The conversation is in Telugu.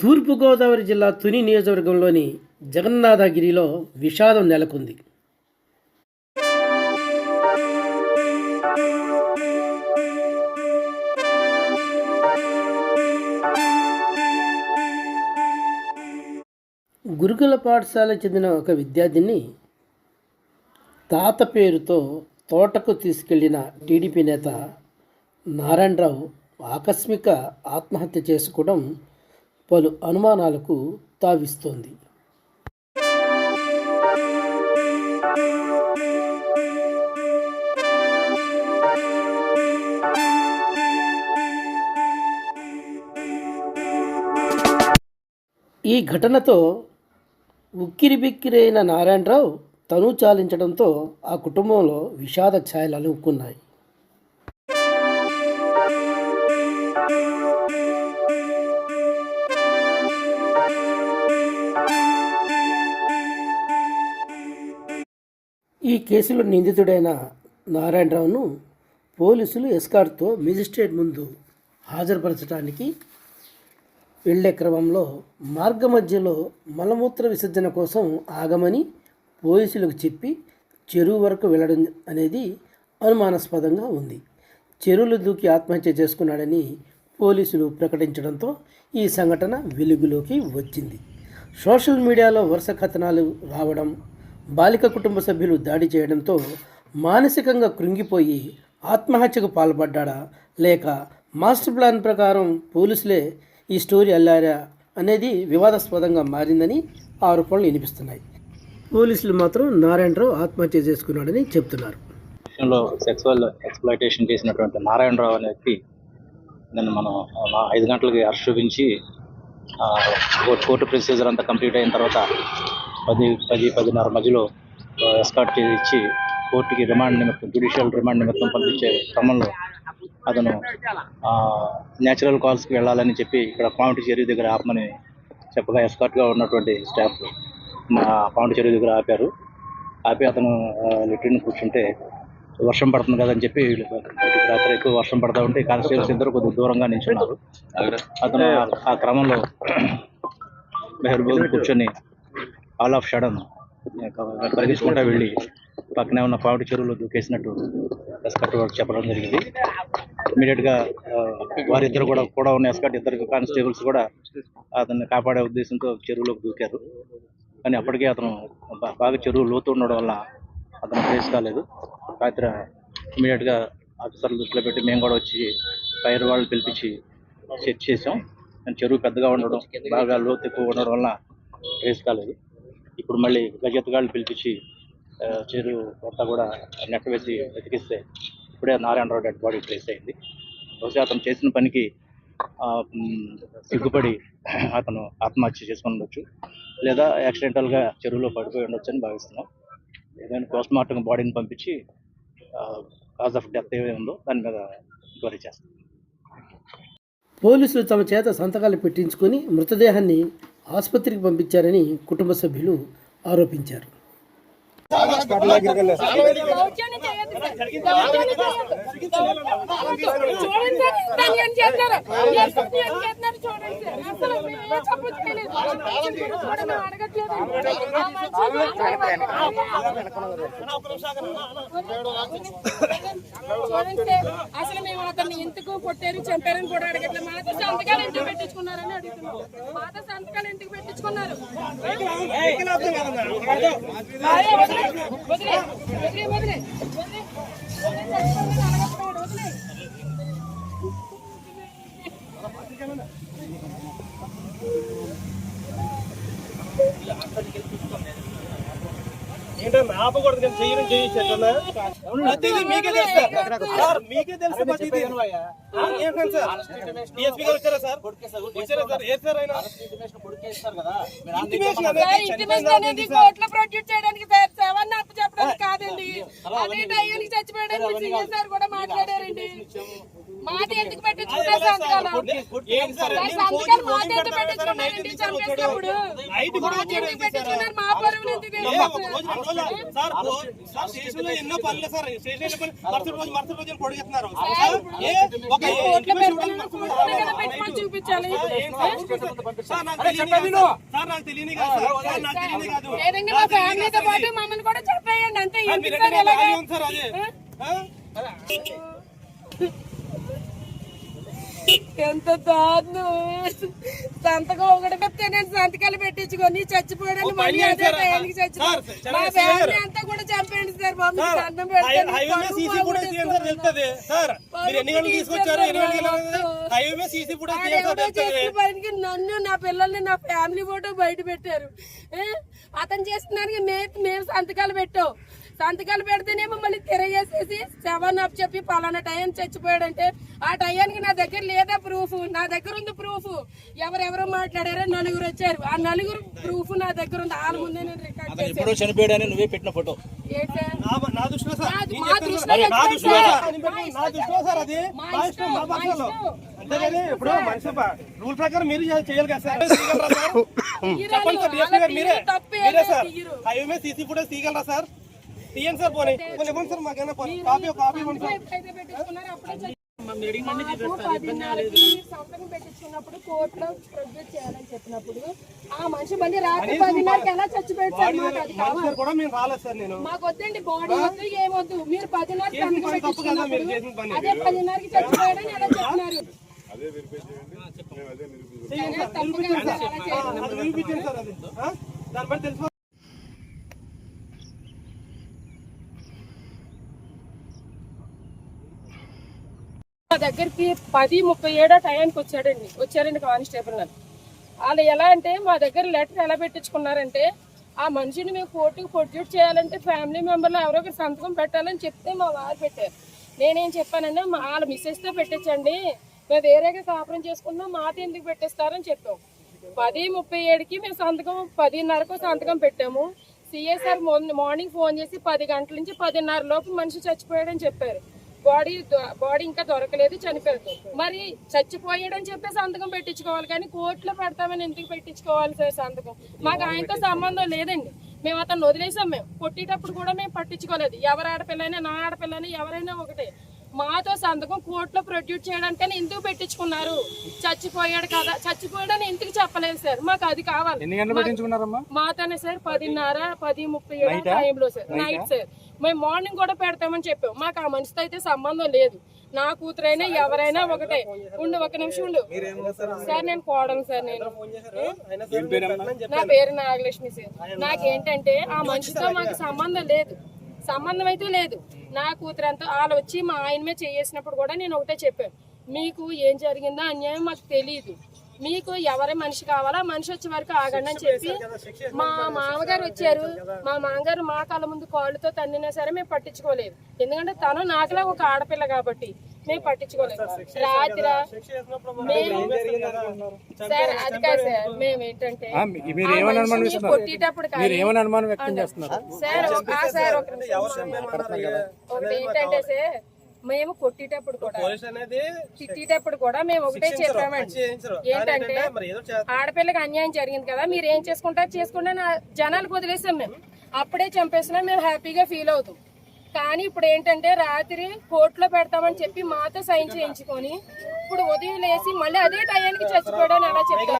తూర్పుగోదావరి జిల్లా తుని నియోజకవర్గంలోని జగన్నాథగిరిలో విషాదం నెలకొంది. గురుకుల పాఠశాలకు చెందిన ఒక విద్యార్థిని తాత పేరుతో తోటకు తీసుకెళ్ళిన టీడీపీ నేత నారాయణరావు ఆకస్మిక ఆత్మహత్య చేసుకోవడం పలు అనుమానాలకు తావిస్తోంది. ఈ ఘటనతో ఉక్కిరిబిక్కిరైన నారాయణరావు తను చాలించడంతో ఆ కుటుంబంలో విషాద ఛాయలు అలుముకున్నాయి. ఈ కేసులో నిందితుడైన నారాయణరావును పోలీసులు ఎస్కార్ట్తో మెజిస్ట్రేట్ ముందు హాజరుపరచడానికి వెళ్ళే క్రమంలో మార్గ మధ్యలో మలమూత్ర విసర్జన కోసం ఆగమని పోలీసులకు చెప్పి చెరువు వరకు వెళ్ళడం అనేది అనుమానాస్పదంగా ఉంది. చెరువులు దూకి ఆత్మహత్య చేసుకున్నాడని పోలీసులు ప్రకటించడంతో ఈ సంఘటన వెలుగులోకి వచ్చింది. సోషల్ మీడియాలో వరుస కథనాలు రావడం బాలిక కుటుంబ సభ్యులు దాడి చేయడంతో మానసికంగా కృంగిపోయి ఆత్మహత్యకు పాల్పడ్డా లేక మాస్టర్ ప్లాన్ ప్రకారం పోలీసులే ఈ స్టోరీ అల్లారా అనేది వివాదాస్పదంగా మారిందని ఆరోపణలు వినిపిస్తున్నాయి. పోలీసులు మాత్రం నారాయణరావు ఆత్మహత్య చేసుకున్నాడని చెప్తున్నారు. విషయంలో సెక్సువల్ ఎక్స్ప్లాయిటేషన్ చేసినటువంటి నారాయణరావు అనే వ్యక్తి నిన్న మనం ఐదు గంటలకి అరెస్ట్ చూపించి కోర్టు ప్రొసీజర్ అంతా కంప్లీట్ అయిన తర్వాత పది పది పదిన్నర మధ్యలో ఎస్కాట్ చేసి ఇచ్చి కోర్టుకి రిమాండ్ నిమిత్తం జ్యుడిషియల్ రిమాండ్ నిమిత్తం పంపించే క్రమంలో అతను న్యాచురల్ కాల్స్కి వెళ్ళాలని చెప్పి ఇక్కడ పాయింట్ చెరువు దగ్గర ఆపమని చెప్పగా ఎస్కాట్గా ఉన్నటువంటి స్టాఫ్ మా పాయింట్ చెరువు దగ్గర ఆపారు. ఆపి అతను లెట్రిన్ కూర్చుంటే వర్షం పడుతుంది కదని చెప్పి రాత్రి ఎక్కువ వర్షం పడతా ఉంటే కానిస్టేబుల్స్ ఇద్దరు కొద్దిగా దూరంగా నిల్చున్నారు. అతను ఆ- ఆ క్రమంలో మెహర్బూబ్ కూర్చొని ఆల్ ఆఫ్ షడన్. పరిగెత్తుకుంటా వెళ్ళి పక్కనే ఉన్న పావుడి చెరువులో దూకేసినట్టు ఎస్కట్ వాడు చెప్పడం జరిగింది. ఇమీడియట్గా వారిద్దరు కూడా కూడా ఉన్న ఎస్కట్ ఇద్దరు కానిస్టేబుల్స్ కూడా అతన్ని కాపాడే ఉద్దేశంతో చెరువులోకి దూకారు. కానీ అప్పటికే అతను బాగా చెరువు లోతు ఉండడం వల్ల అతను ప్లేస్ కాలేదు. రాత్రి ఇమీడియట్గా ఆఫీసర్లు దృష్టిలో పెట్టి మేము కూడా వచ్చి ఫైర్ వాళ్ళు పిలిపించి చెక్ చేసాం కానీ చెరువు పెద్దగా ఉండడం బాగా లోతు ఎక్కువ ఉండడం వల్ల ట్రేస్ కాలేదు. ఇప్పుడు మళ్ళీ గజెత్తుగాళ్ళు పిలిపించి ఆ, చెరువు అంతా కూడా నెట్ వేసి వెతికిస్తే ఇప్పుడే నారాయణరావు డెడ్ బాడీ ట్రేస్ అయింది. బహుశా అతను చేసిన పనికి సిగ్గుపడి అతను ఆత్మహత్య చేసుకుని ఉండొచ్చు. లేదా యాక్సిడెంటల్గా చెరువులో పడిపోయి ఉండొచ్చు అని భావిస్తున్నాం. ఏదైనా పోస్ట్ మార్టం బాడీని పంపించి కాజ్ ఆఫ్ డెత్ ఏమేమి ఉందో దాని మీద ఎంక్వైరీ చేస్తాం. పోలీసులు తమ చేత సంతకాలు పెట్టించుకొని మృతదేహాన్ని ఆసుపత్రికి పంపించారని కుటుంబ సభ్యులు ఆరోపించారు. చూడండి. అసలు మేము అతన్ని ఎందుకు కొట్టారు చంపారని కూడా అడగట్లేదు మాతో సంతకాలు ఎందుకు పెట్టించుకున్నారని అడుగుతున్నాం మాతో సంతకాలు ఎందుకు పెట్టించుకున్నారు వదిలే, వదిలే, వదిలే, వదిలే, వదిలే. వదిలే, చచ్చిపోయిందని అడగట్లేదు, వదిలే. ఏంటన్నా ఆపకూడదు మీకే తెలుసు సార్. మీకే తెలుసు సార్? డిఎస్పీ గారు వచ్చారా సార్? వచ్చారా సార్? ఏ సార్ కాదండి. సార్ కూడా మాట్లాడారండి. మాట ఎందుకు పెట్టించుకున్నారు సంతకాలు మాట ఎందుకు? పెట్టించుకున్నారండి చంపేసినప్పుడు మాట ఎందుకు? పెట్టించుకున్నారు మా పరువులు ఎందుకు? ఏ, ఒక రోజు, రెండు రోజులు సార్ ఎన్నో పనులు స్టేషన్ మరుసటి రోజు మరుసటి రోజు చూపించాలి పాటు మమ్మల్ని కూడా చెప్పేయండి. అంతే సార్, ఎందుకు మీరు సార్ ఎక్కడ ఇలాగా? బాగానే ఉంది సార్ అది ఆ? ఎంత దారుణం. సంతకం ఒకటి పెడితే నేను సంతకాలు పెట్టించుకొని చచ్చిపోయాడని మళ్ళీ అదే చచ్చిపోయాడు మా. ఫ్యామిలీ అంతా కూడా చంపేయండి సార్ దండం హై- పెడతాను నన్ను నా పిల్లల్ని నా ఫ్యామిలీ ఫోటో బయట పెట్టారు? అతను చేసిన దానికి మేము సంతకాలు పెట్టాం. సంతకాలు పెడితేనేమో మళ్ళీ తిరగేసేసి సెవెన్ అప్ చెప్పి పలానా టైం చచ్చిపోయాడంటే ఆ టయానికి నా దగ్గర లేదా ప్రూఫ్ నా దగ్గర ఉంది ప్రూఫ్ ఎవరెవరో మాట్లాడారో నలుగురు వచ్చారు. ఆ నలుగురు ప్రూఫ్ నా దగ్గర ఉంది. వాళ్ళ ముందే నేను రికార్డ్ ఎప్పుడో చనిపోయాడని నువ్వే పెట్టిన ఫోటో ఇప్పుడు మనిషి రూల్ ప్రకారం మీరు చేయాలి కదా సార్. చెప్పండి సార్ మీరే సార్. హైవే సీసీ ఫుటేజ్ తీయగలరా సార్? తీయండి సార్ పోనీ. పోనీ ఇవ్వండి సార్ మాకేనా పోనీ. కాపీ కాపీ ఇవ్వండి సార్. ఎప్పుడైతే పెట్టించుకున్నారో అప్పుడే చచ్చి- మాకు పదిన్నరకి సంతకం పెట్టించుకున్నప్పుడు కోర్టులో ప్రొడ్యూస్ చేయాలని చెప్పినప్పుడు ఆ మనిషి మళ్ళీ రాత్రి పదిన్నరకి ఎలా చచ్చిపోయాడు సార్ మాకు అది మనిషి కావాలి. గారు కూడా మేము రాలేదు సార్ నేను. మాకు వద్దండి బాడీ వద్దు ఏమొద్దు మీరు పదిన్నరకి చేసిన సంతకం పని తప్పు కదా మీరు పెట్టించుకున్నప్పుడు చేసిన పని. అదే పదిన్నరకి చచ్చిపోయాడని ఎలా చెప్తున్నారు తప్పు కదా సార్ అలా చేయడం. అది నిరూపించండి సార్ అది. ఆ? దాన్ని బట్టి తెలుసు మా దగ్గరికి పది ముప్పై ఏడో టయానికి వచ్చాడండి. వచ్చారండి కానిస్టేబుల్ నన్ను. వాళ్ళు ఎలా అంటే మా దగ్గర లెటర్ ఎలా పెట్టించుకున్నారంటే ఆ మనిషిని మేము కోర్టుకు ప్రొడ్యూట్ చేయాలంటే ఫ్యామిలీ మెంబర్లు ఎవరో ఒకరు సంతకం పెట్టాలని చెప్తే మా వారు పెట్టారు. నేనేం చెప్పానంటే మా వాళ్ళ మిస్సెస్తో పెట్టించండి. మేము వేరేగా కాపురం చేసుకున్నాం మాట ఎందుకు పెట్టేస్తారని చెప్పాం. పది ముప్పై ఏడుకి మేము సంతకం పదిన్నరకు సంతకం పెట్టాము. సిఎస్ఆర్ మార్నింగ్ ఫోన్ చేసి పది గంటల నుంచి పదిన్నర లోపు మనిషి చచ్చిపోయాడని చెప్పారు. బాడీ బాడీ ఇంకా దొరకలేదు చనిపోయాడు. మరి చచ్చిపోయాడని చెప్పి సంతకం పెట్టించుకోవాలి కానీ కోర్టులో పెడతామని ఎందుకు పెట్టించుకోవాలి సార్ సంతకం? మాకు ఆయనతో సంబంధం లేదండి. మేము అతను వదిలేసాం మేము. కొట్టేటప్పుడు కూడా మేము పట్టించుకోలేదు. ఎవరు ఆడపిల్లైనా నా ఆడపిల్లైనా ఎవరైనా ఒకటే. మాతో సంతకం కోర్టులో ప్రొడ్యూస్ చేయడానికని ఎందుకు పెట్టించుకున్నారు? చచ్చిపోయాడు కదా. చచ్చిపోయాడని ఎందుకు చెప్పలేదు సార్? మాకు అది కావాలి. ఎన్ని గంటలు పెట్టించుకున్నారమ్మా? మాతోనే సార్ పదిన్నర పది ముప్పై ఏడు టైంలో సార్. నైట్? సార్. మేము మార్నింగ్ కూడా పెడతామని చెప్పాం. మాకు ఆ మనిషితో అయితే సంబంధం లేదు. నా కూతురైనా ఎవరైనా ఒకటే. ఉండు ఒక నిమిషం ఉండు. సార్ నేను కోడను సార్ నేను. నా పేరు నాగలక్ష్మి సార్. నాకేంటంటే ఆ మనిషితో మాకు సంబంధం లేదు. సంబంధం అయితే లేదు. నా కూతురు అంతా వాళ్ళు వచ్చి మా ఆయన మీద చేసినప్పుడు కూడా నేను ఒకటే చెప్పాను. మీకు ఏం జరిగిందో అన్యాయం మాకు తెలియదు మీకు ఎవరి మనిషి కావాలా మనిషి వచ్చే వరకు ఆగండి అని చెప్పి మా మామగారు వచ్చారు. మా మామగారు మా కళ్ళ ముందు కాళ్ళతో తన్నినా సరే మేము పట్టించుకోలేదు. ఎందుకంటే తను నాకులా ఒక ఆడపిల్ల కాబట్టి. మేము పట్టించుకోలేదు. రాత్రి మేము సార్ అది కాదు సార్ మేము ఏంటంటే కొట్టేటప్పుడు కానీ మీరు ఏమని అనుమానం వ్యక్తం చేస్తున్నారు? సార్ సార్ ఒక నిమిషం. ఒకటి ఏంటంటే సార్ మేము కొట్టేటప్పుడు కూడా పోలీస్ అనేది తిట్టేటప్పుడు కూడా మేము ఒకటే చెప్పామండి. ఏంటంటే మరి ఏదో చేస్తారు. ఆడపిల్లకి అన్యాయం జరిగింది కదా మీరు ఏం చేసుకుంటారు? చేసుకుంటే నా జనాలకు వదిలేసాం మేము. అప్పుడే చంపేసినా మేము హ్యాపీగా ఫీల్ అవుతాం. కానీ ఇప్పుడు ఏంటంటే రాత్రి కోర్టులో పెడతామని చెప్పి మాతో సైన్ చేయించుకొని ఇప్పుడు ఉదయం లేసి మళ్ళీ అదే టయానికి చచ్చిపోవడం అలా చెప్తారు